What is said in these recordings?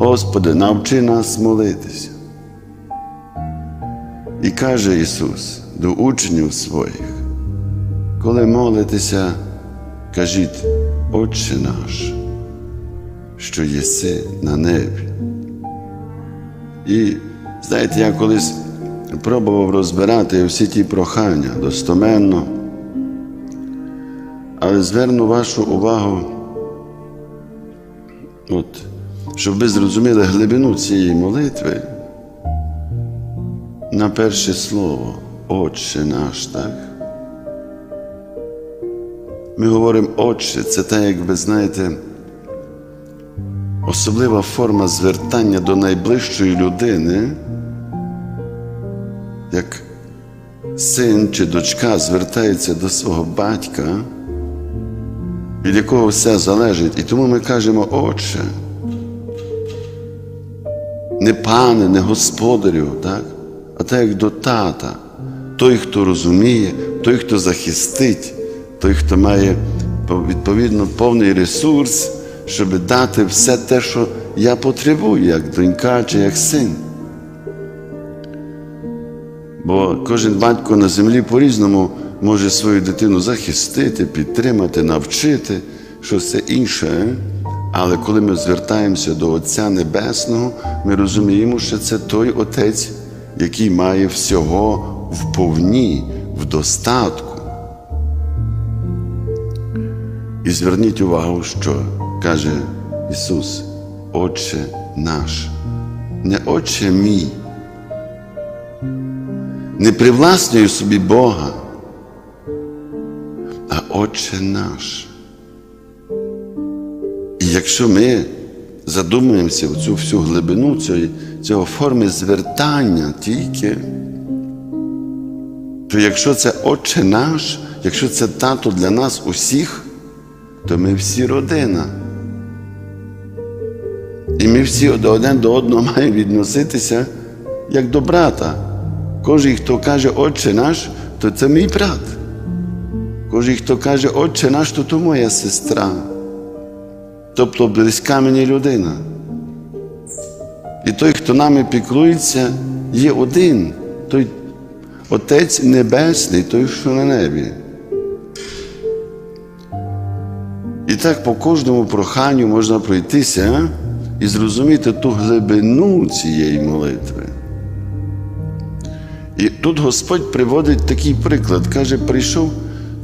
Господи, навчи нас молитися. І каже Ісус до учнів своїх, коли молитеся, кажіть, Отче наш, що єси на небі. І знаєте, я колись пробував розбирати всі ті прохання достоменно, але зверну вашу увагу, от, щоб ви зрозуміли глибину цієї молитви на перше слово Отче наш, так? Ми говоримо Отче, це так, як ви знаєте, особлива форма звертання до найближчої людини, як син чи дочка звертається до свого батька, від якого все залежить. І тому ми кажемо Отче. Не пане, не господарю, так? а так як до тата, той, хто розуміє, той, хто захистить, той, хто має відповідно повний ресурс, щоб дати все те, що я потребую, як донька чи як син. Бо кожен батько на землі по-різному може свою дитину захистити, підтримати, навчити, щось все інше. Але коли ми звертаємося до Отця Небесного, ми розуміємо, що це той Отець, який має всього вповні, в достатку. І зверніть увагу, що каже Ісус, Отче наш, не Отче мій, не привласнюю собі Бога, а Отче наш. Якщо ми задумуємося в цю всю глибину цієї, цього форми звертання тільки, то якщо це Отче наш, якщо це тато для нас усіх, то ми всі родина. І ми всі один до одного маємо відноситися як до брата. Кожен, хто каже Отче наш, то це мій брат. Кожен, хто каже Отче наш, то то моя сестра. Тобто близька мені людина. І той, хто нами піклується, є один, той Отець Небесний, той, що на небі. І так по кожному проханню можна пройтися і зрозуміти ту глибину цієї молитви. І тут Господь приводить такий приклад, каже, прийшов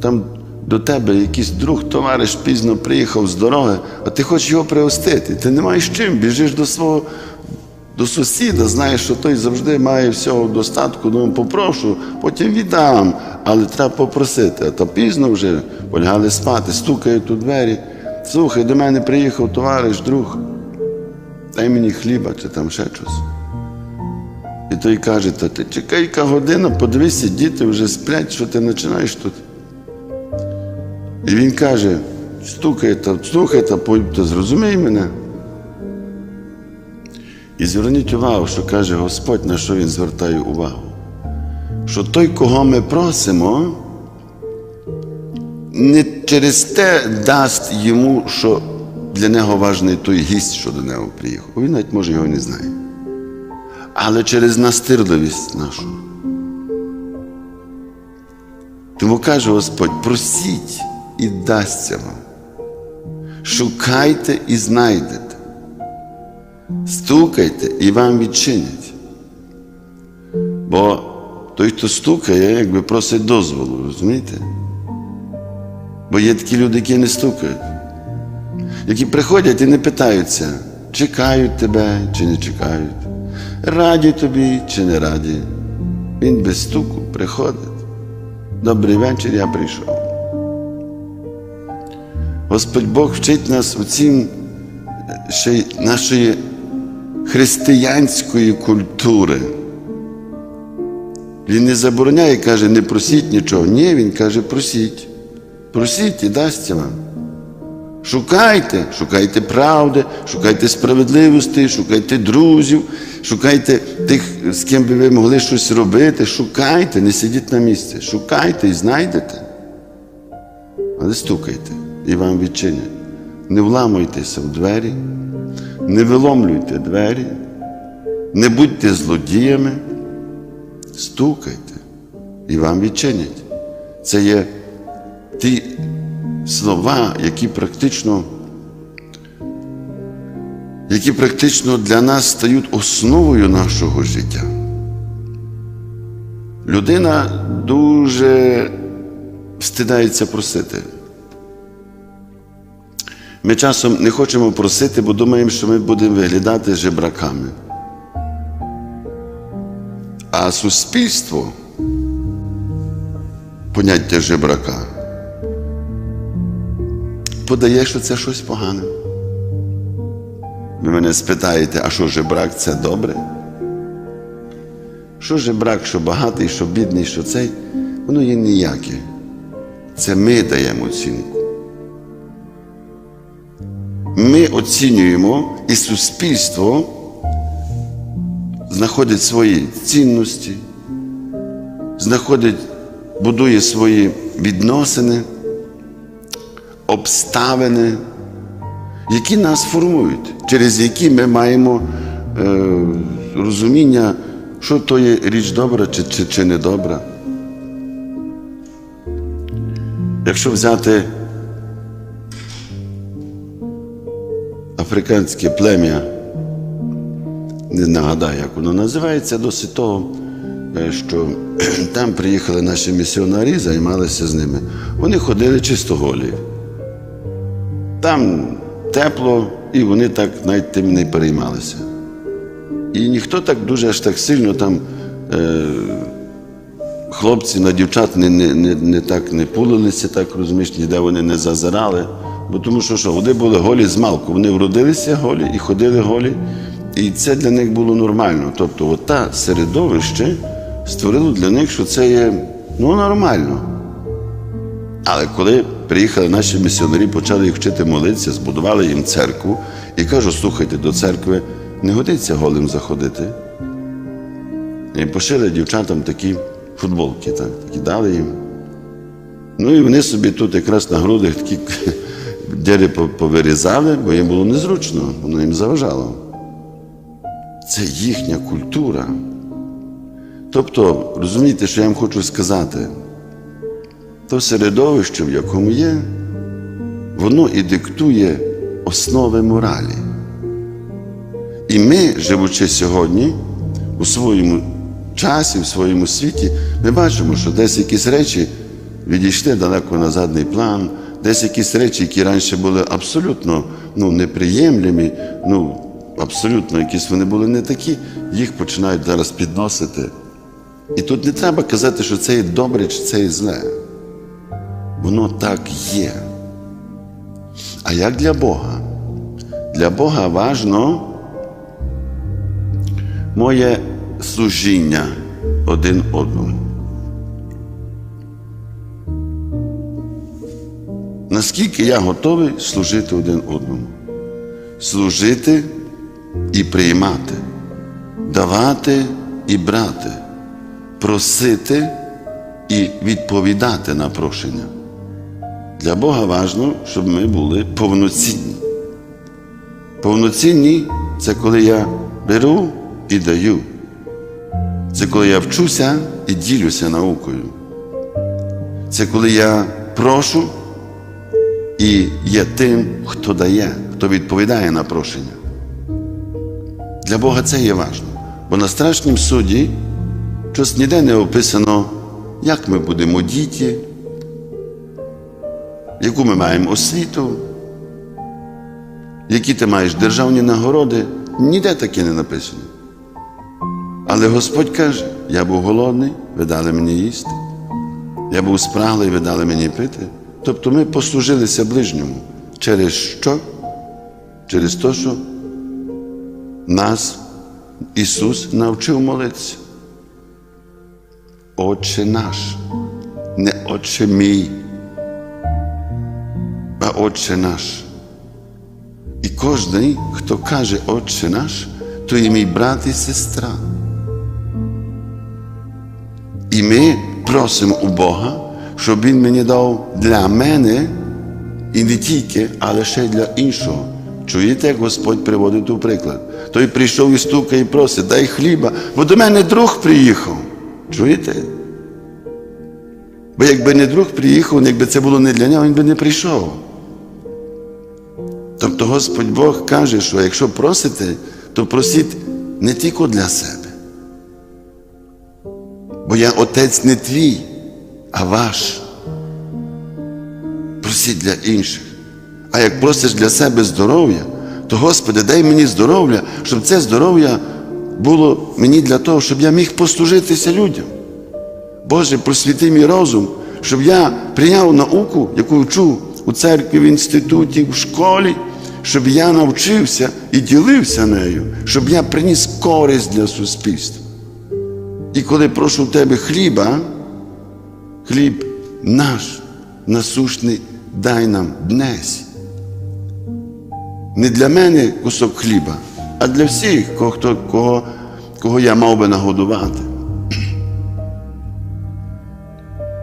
там до тебе якийсь друг, товариш пізно приїхав з дороги, а ти хочеш його пригостити. Ти не маєш чим, біжиш до свого до сусіда, знаєш, що той завжди має всього в достатку, ну попрошу, потім віддам, але треба попросити. А то пізно вже полягали спати, стукають у двері. Слухай, до мене приїхав товариш, друг, дай мені хліба чи там ще щось. І той каже, та ти чекай-ка година, подивися, діти вже сплять, що ти починаєш тут. І він каже, стукай та слухай зрозумій мене. І зверніть увагу, що каже Господь, на що Він звертає увагу. Що той, кого ми просимо, не через те дасть йому, що для нього важний той гість, що до нього приїхав. Він навіть може його не знає. Але через настирливість нашу. Тому каже Господь, просіть і дасться вам. Шукайте і знайдете. Стукайте і вам відчинять. Бо той, хто стукає, якби просить дозволу, розумієте? Бо є такі люди, які не стукають, які приходять і не питаються, чекають тебе чи не чекають, раді тобі чи не раді. Він без стуку приходить. Добрий вечір, я прийшов. Господь Бог вчить нас у цім ще нашої християнської культури. Він не забороняє, каже, не просіть нічого. Ні, він каже, просіть. Просіть і дасться вам. Шукайте, шукайте правди, шукайте справедливості, шукайте друзів, шукайте тих, з ким би ви могли щось робити. Шукайте, не сидіть на місці. Шукайте і знайдете. Але стукайте і вам відчинять. Не вламуйтеся в двері, не виломлюйте двері, не будьте злодіями, стукайте і вам відчинять. Це є ті слова, які практично, які практично для нас стають основою нашого життя. Людина дуже встидається просити. Ми часом не хочемо просити, бо думаємо, що ми будемо виглядати жебраками. А суспільство поняття жебрака подає, що це щось погане. Ви мене спитаєте, а що жебрак це добре? Що жебрак, що багатий, що бідний, що цей, воно є ніяке. Це ми даємо оцінку. Ми оцінюємо, і суспільство знаходить свої цінності, знаходить, будує свої відносини, обставини, які нас формують, через які ми маємо е, розуміння, що то є річ добра чи, чи, чи не добра. Якщо взяти африканське плем'я, не нагадаю, як воно називається, досить того, е, що там приїхали наші місіонарі, займалися з ними. Вони ходили чисто голі. Там тепло, і вони так навіть тим не переймалися. І ніхто так дуже аж так сильно там е, хлопці на дівчат не, не, не, не так не пулилися, так розумієш, ніде вони не зазирали. Бо тому що що, вони були голі з малку. Вони вродилися голі і ходили голі. І це для них було нормально. Тобто, от та середовище створило для них, що це є ну, нормально. Але коли приїхали наші місіонери, почали їх вчити молитися, збудували їм церкву і кажу, слухайте, до церкви не годиться голим заходити. І пошили дівчатам такі футболки, так, такі дали їм. Ну і вони собі тут якраз на грудях такі діри повирізали, бо їм було незручно, воно їм заважало. Це їхня культура. Тобто, розумієте, що я вам хочу сказати, то середовище, в якому є, воно і диктує основи моралі. І ми, живучи сьогодні, у своєму часі, в своєму світі, ми бачимо, що десь якісь речі відійшли далеко на задній план, десь якісь речі, які раніше були абсолютно ну, неприємлемі, ну, абсолютно якісь вони були не такі, їх починають зараз підносити. І тут не треба казати, що це є добре чи це є зле. Воно так є. А як для Бога? Для Бога важно моє служіння один одному. Наскільки я готовий служити один одному? Служити і приймати, давати і брати, просити і відповідати на прошення. Для Бога важливо, щоб ми були повноцінні. Повноцінні це коли я беру і даю. Це коли я вчуся і ділюся наукою. Це коли я прошу і є тим, хто дає, хто відповідає на прошення. Для Бога це є важливо. Бо на страшнім суді щось ніде не описано, як ми будемо діти, яку ми маємо освіту, які ти маєш державні нагороди, ніде таке не написано. Але Господь каже, я був голодний, ви дали мені їсти. Я був спраглий, ви дали мені пити. Тобто ми послужилися ближньому. Через що? Через те, що нас Ісус навчив молитися. Отче наш, не Отче мій, а Отче наш. І кожен, хто каже Отче наш, то є мій брат і сестра. І ми просимо у Бога, щоб Він мені дав для мене і не тільки, але ще й для іншого Чуєте, як Господь приводить у приклад? Той прийшов і стукає і просить, дай хліба, бо до мене друг приїхав. Чуєте? Бо якби не друг приїхав, якби це було не для нього, він би не прийшов. Тобто Господь Бог каже, що якщо просите, то просіть не тільки для себе. Бо я отець не твій, а ваш. Просіть для інших. А як просиш для себе здоров'я, то Господи, дай мені здоров'я, щоб це здоров'я було мені для того, щоб я міг послужитися людям. Боже, просвіти мій розум, щоб я прийняв науку, яку вчу у церкві, в інституті, в школі, щоб я навчився і ділився нею, щоб я приніс користь для суспільства. І коли прошу в тебе хліба, хліб наш насущний дай нам днесь. Не для мене кусок хліба, а для всіх, кого, хто- кого, кого я мав би нагодувати.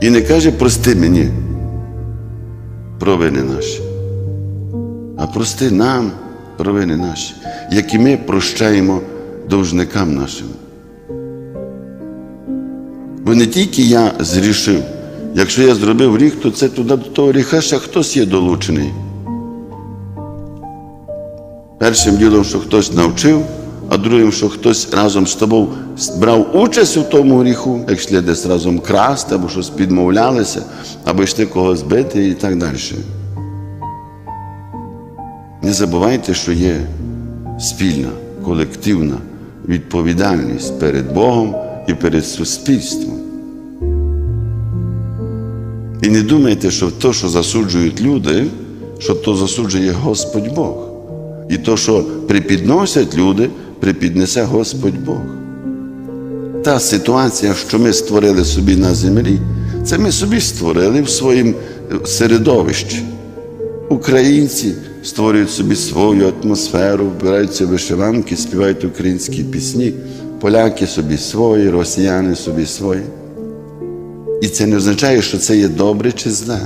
І не каже, прости мені провини наші, а прости нам провини наші, як ми прощаємо довжникам нашим. Бо не тільки я зрішив, якщо я зробив гріх, то це туди до того гріха ще хтось є долучений. Першим ділом, що хтось навчив, а другим, що хтось разом з тобою брав участь у тому гріху, як йшли десь разом красти, або щось підмовлялися, або йшли когось бити і так далі. Не забувайте, що є спільна, колективна відповідальність перед Богом і перед суспільством. І не думайте, що то, що засуджують люди, що то засуджує Господь Бог. І то, що припідносять люди, припіднесе Господь Бог. Та ситуація, що ми створили собі на землі, це ми собі створили в своїм середовищі. Українці створюють собі свою атмосферу, вбираються вишиванки, співають українські пісні, поляки собі свої, росіяни собі свої. І це не означає, що це є добре чи зле,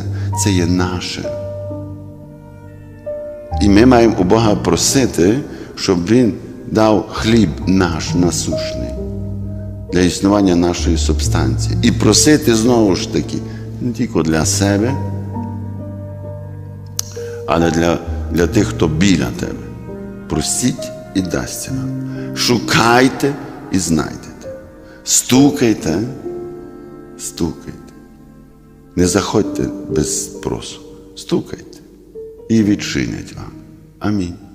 це є наше. І ми маємо у Бога просити, щоб Він дав хліб наш насушний для існування нашої субстанції. І просити знову ж таки не тільки для себе, але для, для тих, хто біля тебе. Просіть і дасться вам. Шукайте і знайдете. Стукайте, стукайте. Не заходьте без спросу. Стукайте і відчинять вам. Амінь.